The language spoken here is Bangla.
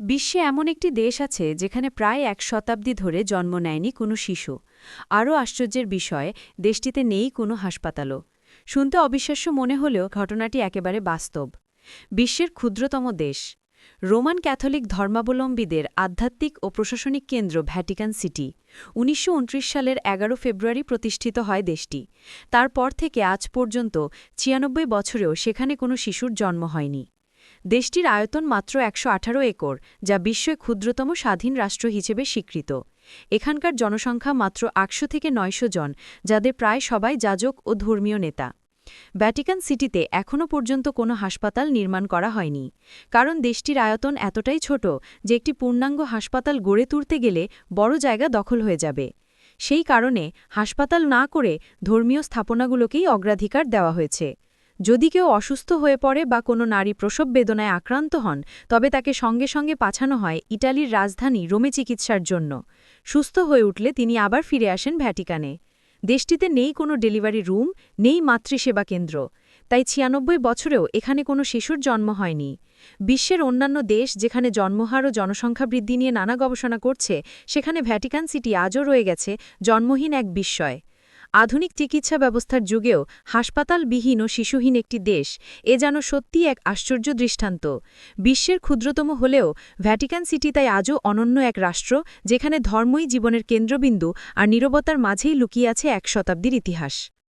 বিশ্বে এমন একটি দেশ আছে যেখানে প্রায় এক শতাব্দী ধরে জন্ম নেয়নি কোনো শিশু। আরও আশ্চর্যের বিষয়, দেশটিতে নেই কোনো হাসপাতালও। শুনতে অবিশ্বাস্য মনে হলেও ঘটনাটি একেবারে বাস্তব। বিশ্বের ক্ষুদ্রতম দেশ। রোমান ক্যাথলিক ধর্মাবলম্বীদের আধ্যাত্মিক ও প্রশাসনিক কেন্দ্র ভ্যাটিকান সিটি। উনিশশো উনত্রিশ সালের এগারো ফেব্রুয়ারি প্রতিষ্ঠিত হয় দেশটি। তারপর থেকে আজ পর্যন্ত ছিয়ানব্বই বছরেও সেখানে কোনো শিশুর জন্ম হয়নি। দেশটির আয়তন মাত্র একশো আঠারো একর, যা বিশ্বের ক্ষুদ্রতম স্বাধীন রাষ্ট্র হিসেবে স্বীকৃত। এখানকার জনসংখ্যা মাত্র আটশো থেকে নয়শো জন, যাদের প্রায় সবাই যাজক ও ধর্মীয় নেতা। ভ্যাটিকান সিটিতে এখনও পর্যন্ত কোনো হাসপাতাল নির্মাণ করা হয়নি। কারণ দেশটির আয়তন এতটাই ছোট যে একটি পূর্ণাঙ্গ হাসপাতাল গড়ে তুলতে গেলে বড় জায়গা দখল হয়ে যাবে। সেই কারণে হাসপাতাল না করে ধর্মীয় স্থাপনাগুলোকেই অগ্রাধিকার দেওয়া হয়েছে। যদি কেউ অসুস্থ হয়ে পড়ে বা কোনো নারী প্রসব বেদনায় আক্রান্ত হন, তবে তাকে সঙ্গে সঙ্গে পাঠানো হয় ইটালির রাজধানী রোমে চিকিৎসার জন্য। সুস্থ হয়ে উঠলে তিনি আবার ফিরে আসেন ভ্যাটিকানে। দেশটিতে নেই কোনো ডেলিভারি রুম, নেই মাতৃসেবা কেন্দ্র। তাই ছিয়ানব্বই বছরেও এখানে কোনো শিশুর জন্ম হয়নি। বিশ্বের অন্যান্য দেশ যেখানে জন্মহার ও জনসংখ্যা বৃদ্ধি নিয়ে নানা গবেষণা করছে, সেখানে ভ্যাটিকান সিটি আজও রয়ে গেছে জন্মহীন এক বিস্ময়। আধুনিক চিকিৎসা ব্যবস্থার যুগেও হাসপাতালবিহীন ও শিশুহীন একটি দেশ, এ যেন সত্যিই এক আশ্চর্য দৃষ্টান্ত। বিশ্বের ক্ষুদ্রতম হলেও ভ্যাটিকান সিটি তাই আজও অনন্য এক রাষ্ট্র, যেখানে ধর্মই জীবনের কেন্দ্রবিন্দু আর নিরবতার মাঝেই লুকিয়ে আছে এক শতাব্দীর ইতিহাস।